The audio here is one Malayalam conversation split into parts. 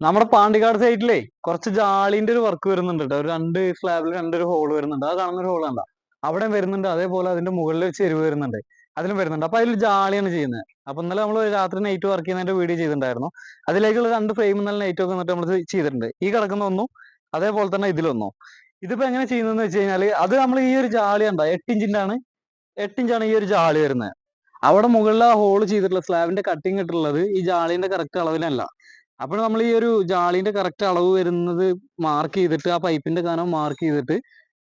നമ്മുടെ പാണ്ടിക്കാട് സൈഡിലേ കുറച്ച് ജാളിന്റെ ഒരു വർക്ക് വരുന്നുണ്ട് കേട്ടോ ഒരു രണ്ട് സ്ലാബിൽ രണ്ടൊരു ഹോൾ വരുന്നുണ്ട്. അത് കാണുന്ന ഒരു ഹോൾ കണ്ട? അവിടെ വരുന്നുണ്ട്. അതേപോലെ അതിന്റെ മുകളിൽ ഒരു ചെരുവ് വരുന്നുണ്ട്. അതിലും വരുന്നുണ്ട്. അപ്പൊ അതിൽ ജാളിയാണ് ചെയ്യുന്നത്. അപ്പൊ ഇന്നലെ നമ്മൾ രാത്രി നൈറ്റ് വർക്ക് ചെയ്യുന്നതിന്റെ വീഡിയോ ചെയ്തിട്ടുണ്ടായിരുന്നു. അതിലേക്കുള്ള രണ്ട് ഫ്രെയിം ഇന്നലെ നൈറ്റ് ഒക്കെ നമ്മൾ ചെയ്തിട്ടുണ്ട്. ഈ കിടക്കുന്ന ഒന്നും അതേപോലെ തന്നെ ഇതിലൊന്നും ഇതിപ്പോ എങ്ങനെ ചെയ്യുന്നതെന്ന് വെച്ച് കഴിഞ്ഞാൽ അത് നമ്മൾ ഈ ഒരു ജാളി ഉണ്ടോ എട്ട് ഇഞ്ചിന്റെ ആണ്. എട്ട് ഇഞ്ചാണ് ഈ ഒരു ജാളി വരുന്നത്. അവിടെ മുകളിൽ ആ ഹോൾ ചെയ്തിട്ടുള്ള സ്ലാബിന്റെ കട്ടിങ് ഇട്ടുള്ളത് ഈ ജാളിന്റെ കറക്റ്റ് അളവിനല്ല അപ്പോൾ നമ്മൾ ഈ ഒരു ജാളിന്റെ കറക്റ്റ് അളവ് വരുന്നത് മാർക്ക് ചെയ്തിട്ട് ആ പൈപ്പിന്റെ കനം മാർക്ക് ചെയ്തിട്ട്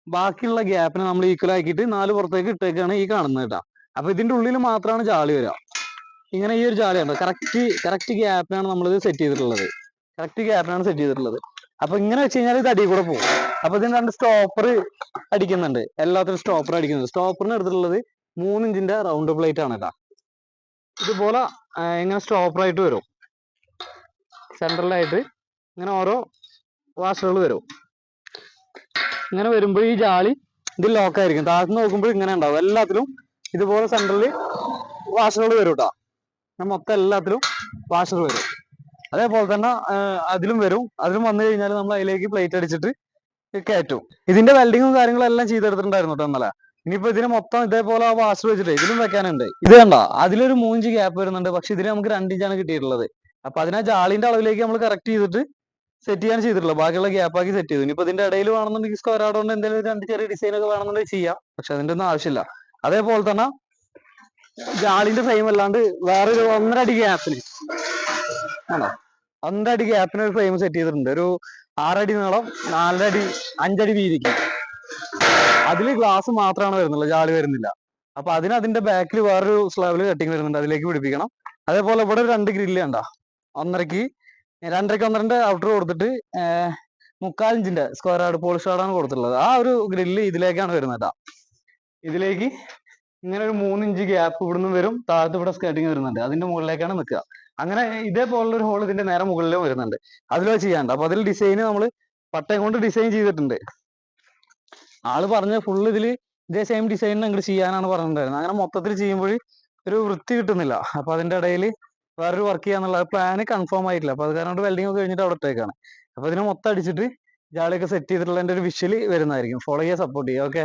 ബാക്കിയുള്ള ഗ്യാപ്പിനെ നമ്മൾ ഈക്വൽ ആക്കിയിട്ട് നാല് പുറത്തേക്ക് ഇട്ടേക്കാണ് ഈ കാണുന്നത് കേട്ടോ. അപ്പൊ ഇതിന്റെ ഉള്ളിൽ മാത്രമാണ് ജാളി വരിക. ഇങ്ങനെ ഈ ഒരു ജാളി ഉണ്ട്? കറക്റ്റ് കറക്റ്റ് ഗ്യാപ്പിനാണ് നമ്മൾ ഇത് സെറ്റ് ചെയ്തിട്ടുള്ളത്. കറക്റ്റ് ഗ്യാപ്പിനാണ് സെറ്റ് ചെയ്തിട്ടുള്ളത്. അപ്പൊ ഇങ്ങനെ വെച്ച് കഴിഞ്ഞാൽ ഇത് അടിയിൽ കൂടെ പോകും. അപ്പൊ ഇതിന് രണ്ട് സ്റ്റോപ്പർ അടിക്കുന്നുണ്ട്. എല്ലാത്തിനും സ്റ്റോപ്പർ അടിക്കുന്നുണ്ട്. സ്റ്റോപ്പറിന് എടുത്തിട്ടുള്ളത് മൂന്ന് ഇഞ്ചിന്റെ റൗണ്ട് പ്ലേറ്റ് ആണ് കേട്ടോ. ഇതുപോലെ ഇങ്ങനെ സ്റ്റോപ്പർ ആയിട്ട് വരും. സെൻട്രലായിട്ട് ഇങ്ങനെ ഓരോ വാഷറുകൾ വരും. ഇങ്ങനെ വരുമ്പോൾ ഈ ജാളി ഇത് ലോക്കായിരിക്കും താഴത്ത് നോക്കുമ്പോൾ ഇങ്ങനെ ഉണ്ടാവും. എല്ലാത്തിലും ഇതുപോലെ സെൻട്രലിൽ വാഷറുകൾ വരും കേട്ടോ മൊത്തം എല്ലാത്തിലും വാഷർ വരും. അതേപോലെ തന്നെ അതിലും വരും. അതിലും വന്നു കഴിഞ്ഞാൽ നമ്മൾ അതിലേക്ക് പ്ലേറ്റ് അടിച്ചിട്ട് കയറ്റും. ഇതിന്റെ വെൽഡിങ്ങും കാര്യങ്ങളും എല്ലാം ചെയ്തെടുത്തിട്ടുണ്ടായിരുന്നു കേട്ടോ ഇന്നലെ. ഇനിയിപ്പോ ഇതിന് മൊത്തം ഇതേപോലെ ആ വാഷർ വെച്ചിട്ട് ഇതിലും വെക്കാനുണ്ട്. ഇത് കണ്ട? അതിലൊരു മൂഞ്ച് ഗ്യാപ്പ് വരുന്നുണ്ട്. പക്ഷെ ഇതിന് നമുക്ക് രണ്ടിഞ്ചാണ് കിട്ടിയിട്ടുള്ളത്. അപ്പൊ അതിനാ ജാളിന്റെ അളവിലേക്ക് നമ്മൾ കറക്റ്റ് ചെയ്തിട്ട് സെറ്റ് ചെയ്യാൻ ചെയ്തിട്ടുള്ളൂ. ബാക്കിയുള്ള ഗ്യാപ്പ് ആക്കി സെറ്റ് ചെയ്തു. ഇനിയിപ്പോ ഇതിന്റെ ഇടയിൽ വേണമെന്നുണ്ടെങ്കിൽ സ്ക്വയർ ആടോണ്ട് എന്തെങ്കിലും രണ്ട് ചെറിയ ഡിസൈൻ ഒക്കെ വേണമെന്നുണ്ടെങ്കിൽ ചെയ്യാം. പക്ഷെ അതിന്റെ ഒന്നും ആവശ്യമില്ല. അതേപോലെ തന്നെ ജാളിന്റെ ഫ്രെയിം അല്ലാണ്ട് വേറൊരു ഒന്നര അടി ഗ്യാപ്പിന് ആണോ? ഒന്നര അടി ഗ്യാപ്പിന് ഒരു ഫ്രെയിം സെറ്റ് ചെയ്തിട്ടുണ്ട്. ഒരു ആറടി നീളം നാലര അടി അഞ്ചടി വീതിക്ക്. അതിൽ ഗ്ലാസ് മാത്രമാണ് വരുന്നുള്ളൂ. ജാളി വരുന്നില്ല. അപ്പൊ അതിന് അതിന്റെ ബാക്കിൽ വേറൊരു സ്ലാബിൽ കട്ടിങ് വരുന്നുണ്ട്. അതിലേക്ക് പിടിപ്പിക്കണം. അതേപോലെ ഇവിടെ രണ്ട് ഗ്രില്ല് കണ്ട. ഒന്നരക്ക്. രണ്ടരക്ക് ഒന്നരന്റെ ഔട്ടർ കൊടുത്തിട്ട് മുക്കാലിഞ്ചിന്റെ സ്ക്വയർ ആട് പോളിഷ് ആടാണ് കൊടുത്തിട്ടുള്ളത്. ആ ഒരു ഗ്രില്ല് ഇതിലേക്കാണ് വരുന്നത് കേട്ടോ ഇതിലേക്ക് ഇങ്ങനെ ഒരു മൂന്ന് ഇഞ്ച് ഗ്യാപ്പ് ഇവിടുന്ന് വരും താഴത്ത് ഇവിടെ സ്കേട്ടിങ് വരുന്നുണ്ട്. അതിന്റെ മുകളിലേക്കാണ് നിൽക്കുക. അങ്ങനെ ഇതേപോലുള്ള ഒരു ഹോൾ ഇതിന്റെ നേരെ മുകളിലും വരുന്നുണ്ട്. അതിലോ ചെയ്യാണ്ട് അപ്പൊ അതിൽ ഡിസൈൻ നമ്മൾ പട്ടയം കൊണ്ട് ഡിസൈൻ ചെയ്തിട്ടുണ്ട്. ആൾ പറഞ്ഞ ഫുൾ ഇതിൽ ഇതേ സെയിം ഡിസൈൻ അങ്ങോട്ട് ചെയ്യാനാണ് പറഞ്ഞിട്ടുണ്ടായിരുന്നത്. അങ്ങനെ മൊത്തത്തിൽ ചെയ്യുമ്പോൾ ഒരു വൃത്തി കിട്ടുന്നില്ല. അപ്പൊ അതിന്റെ ഇടയിൽ വേറൊരു വർക്ക് ചെയ്യാന്നുള്ള പ്ലാന് കൺഫേം ആയിട്ടില്ല. അപ്പൊ അത് കാരണം വെൽഡിംഗ് ഒക്കെ കഴിഞ്ഞിട്ട് അവിടെ അപ്പൊ ഇതിനെ മൊത്തം അടിച്ചിട്ട് ജാളിയൊക്കെ സെറ്റ് ചെയ്തിട്ടുള്ള ഒരു വിഷ്വൽ വരുന്നതായിരിക്കും. ഫോളോ ചെയ്യാൻ സപ്പോർട്ട് ചെയ്യുക ഓക്കെ